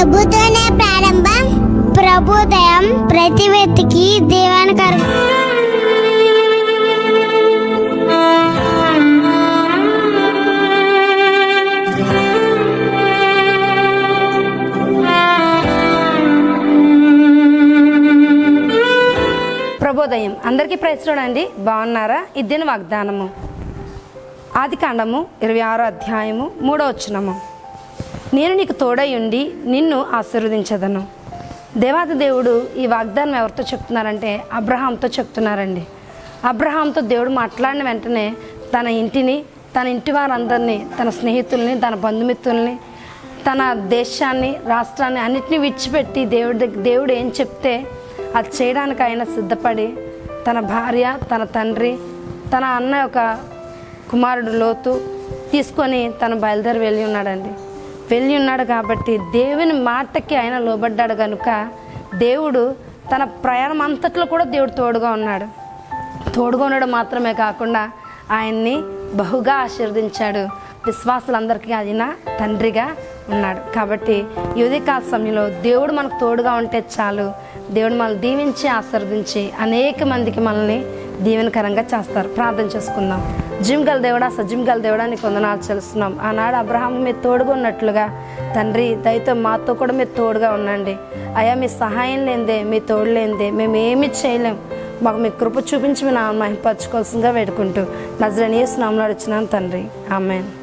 ప్రభుతోనే ప్రారంభం. ప్రభుదయం ప్రతి వ్యక్తికి దీవెనకరం ప్రభోదయం అందరికీ ప్రశ్నండి బాగున్నారా? ఇద్దిన వాగ్దానము. ఆది కాండము ఇరవై ఆరో అధ్యాయము మూడో వచ్చినము నేను నీకు తోడై ఉండి నిన్ను ఆశీర్వదించదను. దేవాది దేవుడు ఈ వాగ్దానం ఎవరితో చెప్తున్నారంటే అబ్రహాంతో చెప్తున్నారండి. అబ్రహాంతో దేవుడు మాట్లాడిన వెంటనే తన ఇంటిని తన ఇంటి వారందరినీ తన స్నేహితుల్ని తన బంధుమిత్రుల్ని తన దేశాన్ని రాష్ట్రాన్ని అన్నిటినీ విడిచిపెట్టి దేవుడి దగ్గర దేవుడు ఏం చెప్తే అది చేయడానికి ఆయన సిద్ధపడి తన భార్య తన తండ్రి తన అన్న ఒక కుమారుడు లోతు తీసుకొని తను బయలుదేరి వెళ్ళి ఉన్నాడండి. వెళ్ళి ఉన్నాడు కాబట్టి దేవుని మాటకి ఆయన లోబడ్డాడు కనుక దేవుడు తన ప్రయాణం అంతట్లో కూడా దేవుడు తోడుగా ఉన్నాడు. తోడుగా ఉండడం మాత్రమే కాకుండా ఆయన్ని బహుగా ఆశీర్వదించాడు. విశ్వాసులందరికీ ఆయన తండ్రిగా ఉన్నాడు. కాబట్టి ఈ ఉదయకాల సమయంలో దేవుడు మనకు తోడుగా ఉంటే చాలు. దేవుడు మనల్ని దీవించి ఆశీర్వదించి అనేక మందికి మనల్ని దీవెనకరంగా చేస్తారు. ప్రార్థన చేసుకుందాం. జిమ్ గల దేవుడా సజిమ్ గల దేవుడా నీకు వందనాలు చేస్తున్నాం ఆనాడు అబ్రహాం మీరు తోడుగా ఉన్నట్లుగా తండ్రి దయతో మాతో కూడా మీరు తోడుగా ఉండండి. అయ్యా మీ సహాయం లేనిదే మీ తోడు లేనిదే మేము ఏమి చేయలేం. మాకు మీ కృప చూపించి మీ నామం మహింపరచుకోవాల్సిందిగా వేడుకుంటూ నజరనీయ స్నామంలో వచ్చినాను తండ్రి. ఆమెను.